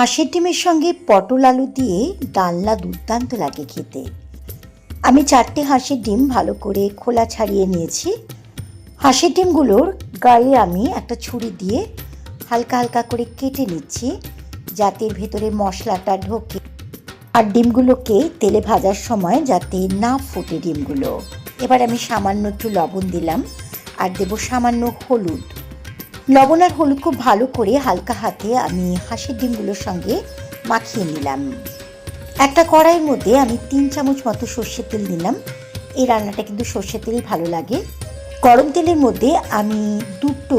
হাঁসের ডিমের সঙ্গে পটল আলু দিয়ে ডালনা দুর্দান্ত লাগে খেতে। আমি চারটে হাঁসের ডিম ভালো করে খোলা ছাড়িয়ে নিয়েছি। হাঁসের ডিমগুলোর গায়ে আমি একটা ছুরি দিয়ে হালকা হালকা করে কেটে নিচ্ছি, যাতে ভেতরে মশলাটা ঢোকে। আর ডিমগুলোকে তেলে ভাজার সময় যাতে না ফোটে ডিমগুলো। এবার আমি সামান্য একটু লবণ দিলাম, আর দেবো সামান্য হলুদ। লবণ আর হলুদ খুব ভালো করে হালকা হাতে আমি হাঁসের ডিমগুলোর সঙ্গে মাখিয়ে নিলাম। একটা কড়াইয়ের মধ্যে আমি তিন চামচ মতো সর্ষের তেল দিলাম এই রান্নাটা কিন্তু সর্ষের তেলই ভালো লাগে। গরম তেলের মধ্যে আমি দুটো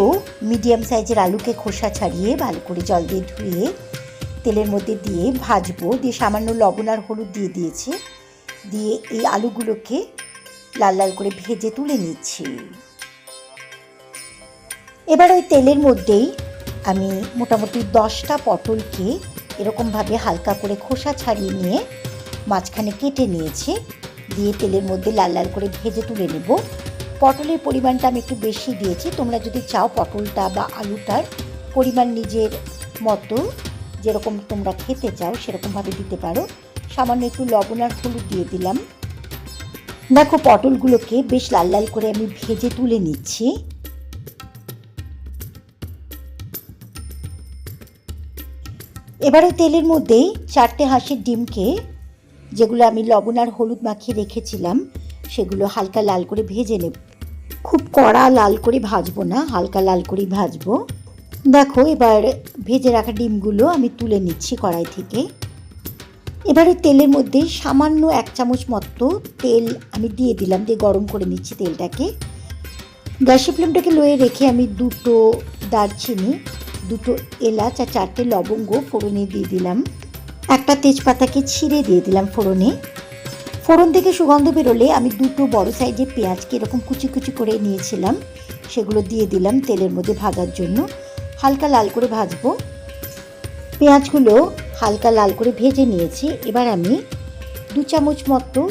মিডিয়াম সাইজের আলুকে খোসা ছাড়িয়ে ভালো করে জল দিয়ে ধুয়ে তেলের মধ্যে দিয়ে ভাজবো। দিয়ে সামান্য লবণ আর হলুদ দিয়ে দিয়েছি। দিয়ে এই আলুগুলোকে লাল লাল করে ভেজে তুলে নিচ্ছি। এবার ওই তেলের মধ্যেই আমি মোটামুটি দশটা পটলকে এরকমভাবে হালকা করে খোসা ছাড়িয়ে নিয়ে মাঝখানে কেটে নিয়েছি। দিয়ে তেলের মধ্যে লাল লাল করে ভেজে তুলে নেব। পটলের পরিমাণটা আমি একটু বেশি দিয়েছি। তোমরা যদি চাও পটলটা বা আলুটার পরিমাণ নিজের মতো, যেরকম তোমরা খেতে চাও সেরকমভাবে দিতে পারো। সামান্য একটু লবণ আর হলুদ দিয়ে দিলাম। দেখো, পটলগুলোকে বেশ লাল লাল করে আমি ভেজে তুলে নিচ্ছি। এবারে তেলের মধ্যেই চারটে হাঁসের ডিমকে, যেগুলো আমি লবণ আর হলুদ মাখিয়ে রেখেছিলাম, সেগুলো হালকা লাল করে ভেজে নেব। খুব কড়া লাল করে ভাজবো না, হালকা লাল করেই ভাজবো। দেখো, এবার ভেজে রাখা ডিমগুলো আমি তুলে নিচ্ছি কড়াই থেকে। এবারে তেলের মধ্যে সামান্য এক চামচ মতো তেল আমি দিয়ে দিলাম, দিয়ে গরম করে নিচ্ছি তেলটাকে। গ্যাসের ফ্লেমটাকে লোয়ে রেখে আমি দুটো দারচিনি দুটো এলাচ আর চারটে লবঙ্গ ফোড়নে দিয়ে দিলাম। একটা তেজপাতাকে ছিঁড়ে দিয়ে দিলাম ফোড়নে। ফোড়ন থেকে সুগন্ধ বেরোলে আমি দুটো বড় সাইজের পেঁয়াজকে এরকম কুচি কুচি করে নিয়েছিলাম। সেগুলো দিয়ে দিলাম তেলের মধ্যে ভাজার জন্য। হালকা লাল করে ভাজবো। পেঁয়াজগুলো হালকা লাল করে ভেজে নিয়েছি। এবার আমি দু চামচ মতো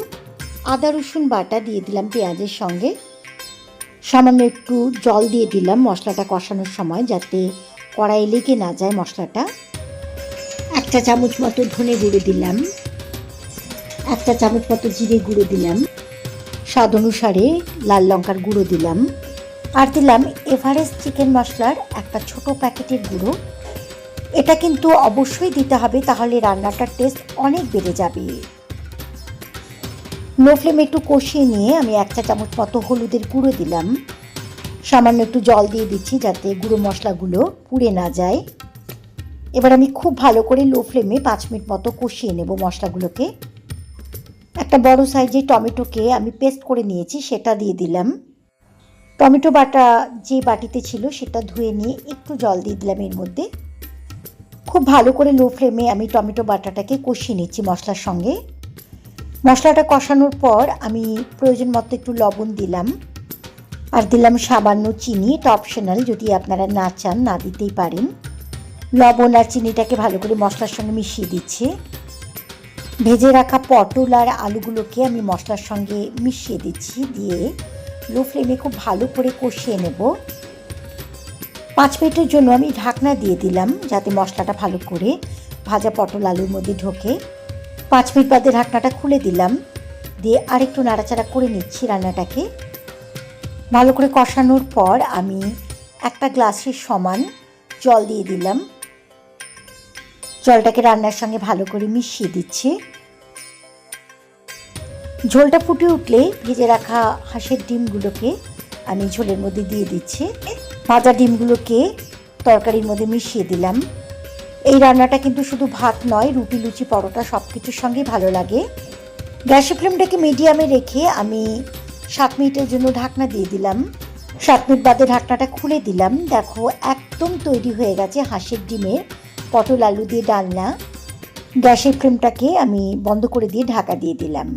আদা, রসুন বাটা দিয়ে দিলাম পেঁয়াজের সঙ্গে। সামান্য একটু জল দিয়ে দিলাম মশলাটা কষানোর সময় যাতে কড়াই লেগে না যায় মশলাটা। একটা চামচ মতো ধনে গুঁড়ো দিলাম। একটা চামচ মতো জিরে গুঁড়ো দিলাম। স্বাদ অনুসারে লাল লঙ্কার গুঁড়ো দিলাম। আর দিলাম এভারেস্ট চিকেন মশলার একটা ছোট প্যাকেটের গুঁড়ো। এটা কিন্তু অবশ্যই দিতে হবে, তাহলে রান্নাটার টেস্ট অনেক বেড়ে যাবে। লো ফ্লেমে একটু কষিয়ে নিয়ে আমি একটা চামচ মতো হলুদের গুঁড়ো দিলাম। সামান্য একটু জল দিয়ে দিচ্ছি যাতে গুঁড়ো মশলাগুলো পুড়ে না যায়। এবার আমি খুব ভালো করে লো ফ্লেমে পাঁচ মিনিট মতো কষিয়ে নেব মশলাগুলোকে। একটা বড় সাইজের টমেটোকে আমি পেস্ট করে নিয়েছি, সেটা দিয়ে দিলাম। টমেটো বাটা যে বাটিতে ছিল, সেটা ধুয়ে নিয়ে একটু জল দিয়ে দিলাম এর মধ্যে। খুব ভালো করে লো ফ্লেমে আমি টমেটো বাটাটাকে কষিয়ে নিচ্ছি মশলার সঙ্গে। মশলাটা কষানোর পর আমি প্রয়োজন মতো একটু লবণ দিলাম। আর দিলাম সামান্য চিনি, এটা অপশনাল যদি আপনারা না চান, না দিতেই পারেন। লবণ আর চিনিটাকে ভালো করে মশলার সঙ্গে মিশিয়ে দিচ্ছি। ভেজে রাখা পটল আর আলুগুলোকে আমি মশলার সঙ্গে মিশিয়ে দিচ্ছি, দিয়ে লো ফ্লেমে খুব ভালো করে কষিয়ে নেব। পাঁচ মিনিটের জন্য আমি ঢাকনা দিয়ে দিলাম, যাতে মশলাটা ভালো করে ভাজা পটল আলুর মধ্যে ঢোকে। পাঁচ মিনিট বাদে ঢাকনাটা খুলে দিলাম, দিয়ে আরেকটু নাড়াচাড়া করে নিচ্ছি রান্নাটাকে। ভালো করে কষানোর পর আমি একটা গ্লাসের সমান জল দিয়ে দিলাম। জলটাকে রান্নার সঙ্গে ভালো করে মিশিয়ে দিচ্ছি। ঝোলটা ফুটে উঠলে ভেজে রাখা হাঁসের ডিমগুলোকে আমি ঝোলের মধ্যে দিয়ে দিচ্ছি। ভাজা ডিমগুলোকে তরকারির মধ্যে মিশিয়ে দিলাম। এই রান্নাটা কিন্তু শুধু ভাত নয়, রুটি, লুচি, পরোটা সব কিছুর সঙ্গেই ভালো লাগে। গ্যাসের ফ্লেমটাকে মিডিয়ামে রেখে আমি সাত মিনিটের জন্য ঢাকনা দিয়ে দিলাম। সাত মিনিট বাদে ঢাকনাটা খুলে দিলাম। দেখো, একদম তৈরি হয়ে গেছে হাঁসের ডিমের পটল আলু দিয়ে ডালনা। গ্যাসের ফ্রেমটাকে আমি বন্ধ করে দিয়ে ঢাকা দিয়ে দিলাম।